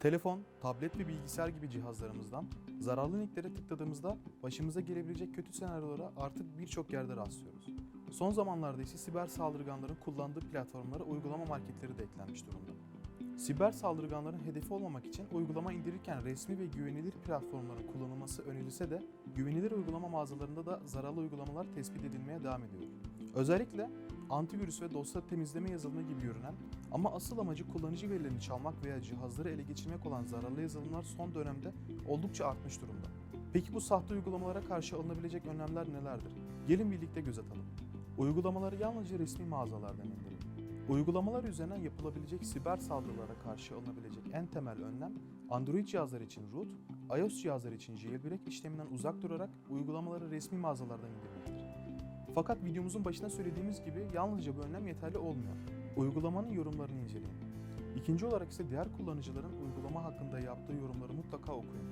Telefon, tablet ve bilgisayar gibi cihazlarımızdan zararlı linklere tıkladığımızda başımıza gelebilecek kötü senaryolara artık birçok yerde rastlıyoruz. Son zamanlarda ise siber saldırganların kullandığı platformlara uygulama marketleri de eklenmiş durumda. Siber saldırganların hedefi olmamak için uygulama indirirken resmi ve güvenilir platformların kullanılması önerilse de güvenilir uygulama mağazalarında da zararlı uygulamalar tespit edilmeye devam ediyor. Özellikle antivirüs ve dosya temizleme yazılımı gibi görünen ama asıl amacı kullanıcı verilerini çalmak veya cihazları ele geçirmek olan zararlı yazılımlar son dönemde oldukça artmış durumda. Peki bu sahte uygulamalara karşı alınabilecek önlemler nelerdir? Gelin birlikte göz atalım. Uygulamaları yalnızca resmi mağazalardan indirin. Uygulamalar üzerinden yapılabilecek siber saldırılara karşı alınabilecek en temel önlem Android cihazlar için root, iOS cihazlar için jailbreak işleminden uzak durarak uygulamaları resmi mağazalardan indirmektir. Fakat videomuzun başında söylediğimiz gibi yalnızca bu önlem yeterli olmuyor. Uygulamanın yorumlarını inceleyin. İkinci olarak ise diğer kullanıcıların uygulama hakkında yaptığı yorumları mutlaka okuyun.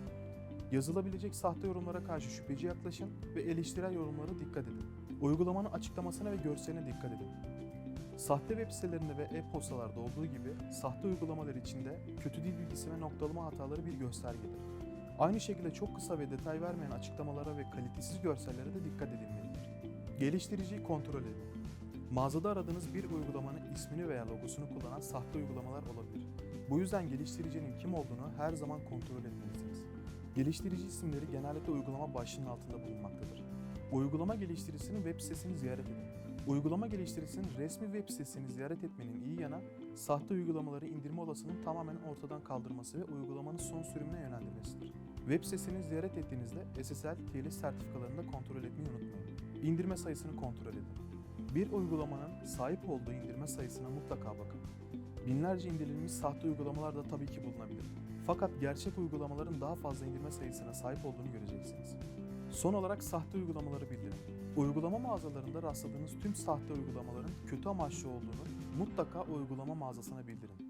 Yazılabilecek sahte yorumlara karşı şüpheci yaklaşın ve eleştirel yorumlara dikkat edin. Uygulamanın açıklamasına ve görseline dikkat edin. Sahte web sitelerinde ve e-postalarda olduğu gibi sahte uygulamalar içinde kötü dil bilgisi ve noktalama hataları bir göstergedir. Aynı şekilde çok kısa ve detay vermeyen açıklamalara ve kalitesiz görsellere de dikkat edilmelidir. Geliştiriciyi kontrol edin. Mağazada aradığınız bir uygulamanın ismini veya logosunu kullanan sahte uygulamalar olabilir. Bu yüzden geliştiricinin kim olduğunu her zaman kontrol etmelisiniz. Geliştirici isimleri genellikle uygulama başlığının altında bulunmaktadır. Uygulama geliştiricisinin web sitesini ziyaret edin. Uygulama geliştiricisinin resmi web sitesini ziyaret etmenin iyi yanı, sahte uygulamaları indirme olasılığını tamamen ortadan kaldırması ve uygulamanın son sürümüne yönlendirmesidir. Web sitesini ziyaret ettiğinizde SSL, TLS sertifikalarını da kontrol etmeyi unutmayın. İndirme sayısını kontrol edin. Bir uygulamanın sahip olduğu indirme sayısına mutlaka bakın. Binlerce indirilmiş sahte uygulamalar da tabii ki bulunabilir. Fakat gerçek uygulamaların daha fazla indirme sayısına sahip olduğunu göreceksiniz. Son olarak sahte uygulamaları bildirin. Uygulama mağazalarında rastladığınız tüm sahte uygulamaların kötü amaçlı olduğunu mutlaka uygulama mağazasına bildirin.